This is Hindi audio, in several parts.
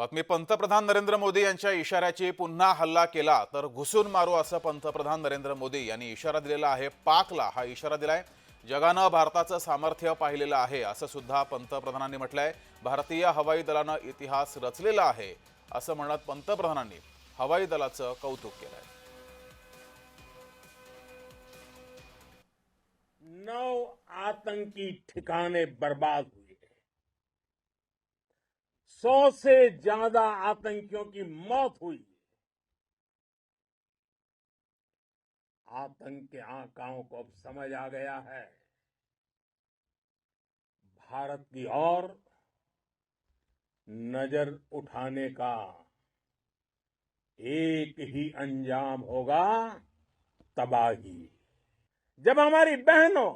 बातमी. पंतप्रधान नरेंद्र मोदी यांच्या इशाऱ्याची पुन्हा हल्ला केला तर घुसून मारू असं पंतप्रधान नरेंद्र मोदी यांनी इशारा दिलेला आहे. पाकला हा इशारा दिलाय. जगानं भारताचं सामर्थ्य पाहिलेलं आहे असं सुद्धा पंतप्रधानांनी म्हटलंय. भारतीय हवाई दलानं इतिहास रचलेला आहे असं म्हणत पंतप्रधानांनी हवाई दलाचं कौतुक केलंय. नऊ आतंकी ठिकाणे बर्बाद सौ से ज़्यादा आतंकियों की मौत हुई आतंक के आकाओं को अब समझ आ गया है। भारत की ओर नज़र उठाने का एक ही अंजाम होगा, तबाही। जब हमारी बहनों,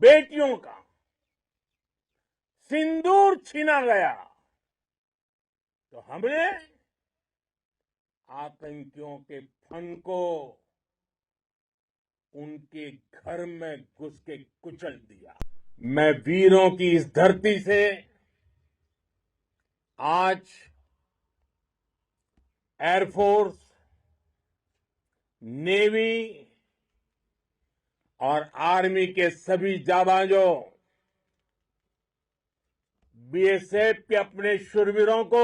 बेटियों का सिंदूर छीना गया तो हमने आतंकियों के फन को उनके घर में घुस के कुचल दिया। मैं वीरों की इस धरती से आज एयरफोर्स नेवी और आर्मी के सभी जाबाजों बीएसएफ के अपने शुरवीरों को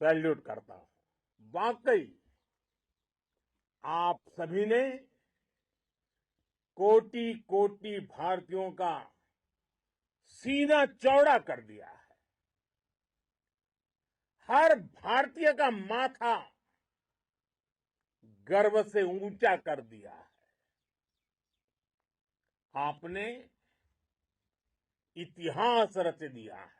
सैल्यूट करता हूँ। वाकई, आप सभी ने कोटि कोटि भारतीयों का सीना चौड़ा कर दिया है। हर भारतीय का माथा गर्व से ऊँचा कर दिया है। आपने इतिहास रच दिया है।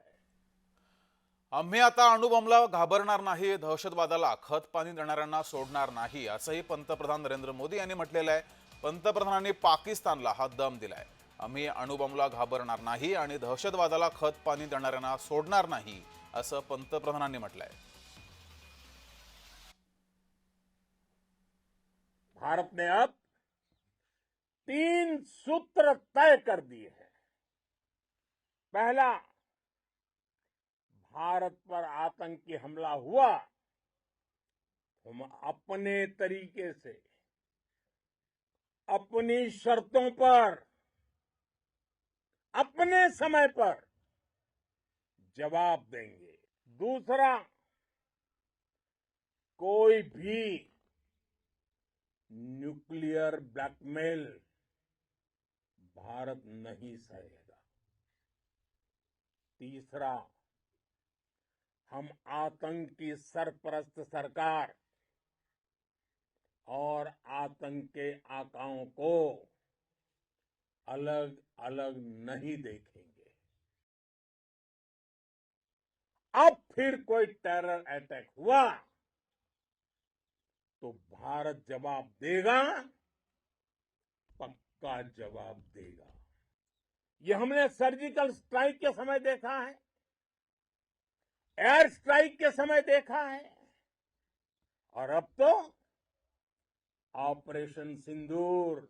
आम्ही आता अणुबॉम्बला घाबरणार नाही दहशतवादाला खत पाणी देणाऱ्यांना सोडणार नाही असंही पंतप्रधान नरेंद्र मोदी यांनी म्हटलेलं आहे. पंतप्रधानांनी पाकिस्तानला हा दम दिलाय. आम्ही अणुबॉम्बला घाबरणार नाही आणि दहशतवादाला खत पाणी देणाऱ्यांना सोडणार नाही असं पंतप्रधानांनी म्हटलंय. भारत ने अब तीन सूत्र तय कर दिए हैं. पहला भारत पर आतंकी हमला हुआ, हम अपने तरीके से, अपनी शर्तों पर, अपने समय पर जवाब देंगे। दूसरा, कोई भी न्यूक्लियर ब्लैकमेल भारत नहीं सहेगा। तीसरा हम आतंक की सरपरस्त सरकार और आतंक के आकाओं को अलग अलग नहीं देखेंगे। अब फिर कोई टेरर अटैक हुआ तो भारत जवाब देगा, पक्का जवाब देगा। ये हमने सर्जिकल स्ट्राइक के समय देखा है। एयर स्ट्राइक के समय देखा है। और अब तो ऑपरेशन सिंदूर।